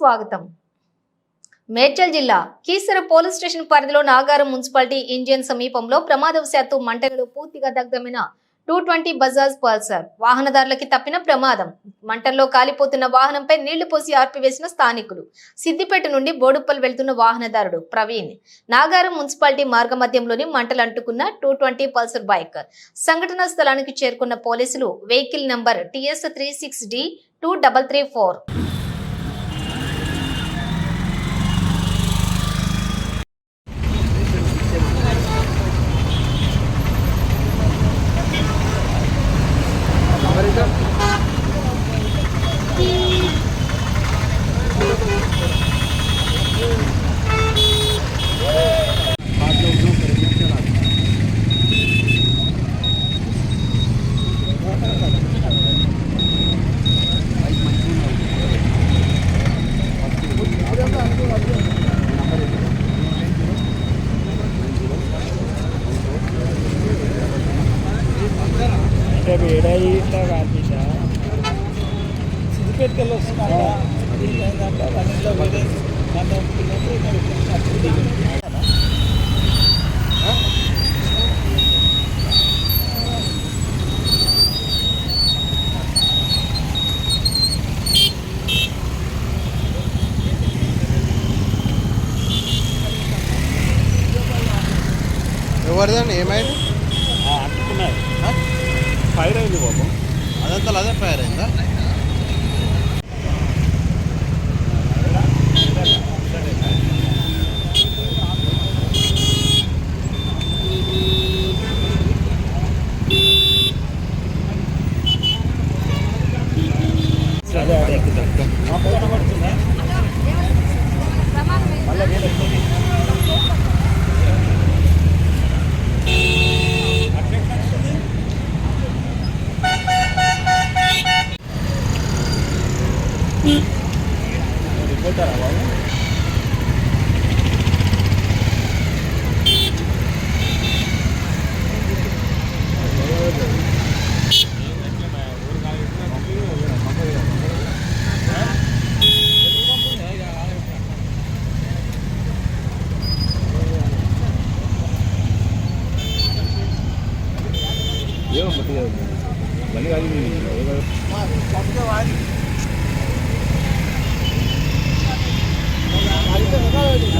స్వాగతం. మేడ్చల్ జిల్లా Keesara police station పరిధిలో నాగారం మున్సిపాలిటీ ఇంజిన్ సమీపంలో ప్రమాదవశాత్తు మంటలలో పూర్తిగా దగ్ధమైన టూ ట్వంటీ బజాజ్ పల్సర్ వాహనదారులకి తప్పిన ప్రమాదం. మంటల్లో కాలిపోతున్న వాహనంపై నీళ్ళు పోసి ఆర్పివేసిన స్థానికులు. సిద్దిపేట నుండి బోడుప్పల్ వెళ్తున్న వాహనదారుడు ప్రవీణ్. నాగారం మున్సిపాలిటీ మార్గ మధ్యంలోని మంటలు అంటుకున్న టూ ట్వంటీ పల్సర్ బైక్. సంఘటనా స్థలానికి చేరుకున్న పోలీసులు vehicle number TS three six D two double three four. అంటే వేడైతే కాదు సిద్దిపేటకెళ్ళి ఏంటంటే ఇక్కడ దిగింది ఎవరిదండి? ఏమైంది? అంటుకున్నారు ఫైర్ అయింది బాబు. అదంతా అదే ఫైర్ అయిందా? మళ్ళీ వేరే రిపోర్టరా బాబు ఏమో మళ్ళీ కాదు